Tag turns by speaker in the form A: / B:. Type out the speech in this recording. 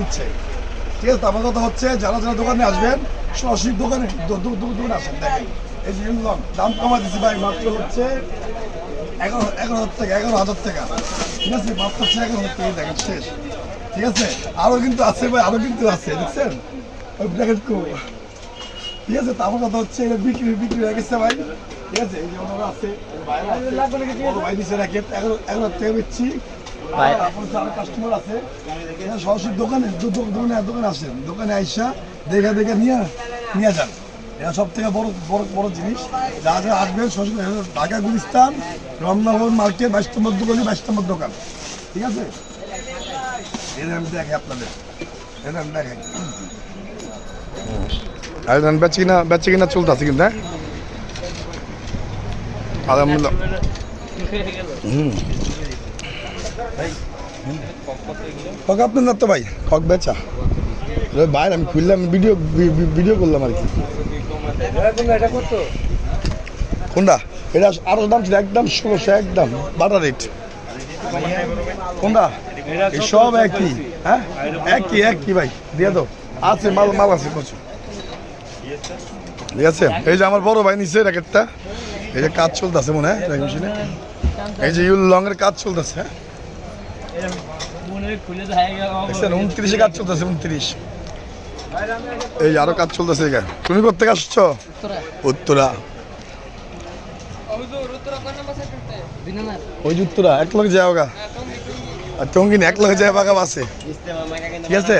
A: হচ্ছে ঠিক আছে, আমার কথা হচ্ছে, যারা যারা দোকানে আসবেন, সরাসরি দোকানে দোকানে আসেন, দেখেন। এই যে ইউনিয়ন, দাম কমা দিচ্ছি, ভাই, মাত্র হচ্ছে এগারো এগারো হাজার টাকা এগারো হাজার টাকা। ঠিক আছে, মাত্র হচ্ছে এগারো হাজার টাকা, দেখেন, শেষ। ঠিক আছে? আরও কিন্তু আছে ভাই আরও কিন্তু আছে দেখছেন? ওই ব্র্যাকেট কো। ঠিক আছে তারপর কথা হচ্ছে এটা বিক্রি বিক্রি হয়ে গেছে ভাই। ঠিক আছে এই যে ওনারা আছে বাইরে আছে। বড় ভাই দিচ্ছে র্যাকেট এগারো এগারো হাজার টাকা বেচছি
B: ভাই।
A: আপনার যারা কাস্টমার আছে। সরাসরি দোকানে দো- দো- দোকানে দোকানে আসেন। দোকানে আইসা দেখা দেখে নিয়ে নিয়ে যান। এটা সব থেকে বড় বড় বড় জিনিস। যা ঢাকা গুলিস্তান রমনাগর মার্কেট বাইশ নম্বর দোকান বাইশ নম্বর দোকান। ঠিক আছে? এটা আমি দেখাই আপনাদের। এটা আমি দেখাই
C: আর বেচে কিনা বেচে কিনা চলতেছে কিন্তু হ্যাঁ? আলহামদুলিল্লাহ। হুম।
A: কক আপনার তো ভাই কক বেচা। বাইরে আমি খুললাম ভিডিও ভিডিও করলাম আর কি। কোনটা? এটা আরও দাম ছিল একদম ষোলোশো একদম বাটার রেট। কোনটা? সব একই হ্যাঁ? একই একই ভাই দিয়ে দাও। আছে মাল মাল আছে প্রচুর ঠিক আছে? এই যে আমার বড় ভাই নিচ্ছে র্যাকেটটা এই যে কাজ চলতেছে মনে হয় মেশিনে এই যে ইউল লং এর কাজ চলতেছে হ্যাঁ? উনত্রিশে কাজ চলতেছে উনত্রিশ। এই আরও কাজ চলতেছে এখানে তুমি কোথেকে আসছো? উত্তরা। ওই যে উত্তরা এক লোক যায় ওগা আর টঙ্গিন একলা হয়ে যায় বাগা বাসে। ঠিক আছে?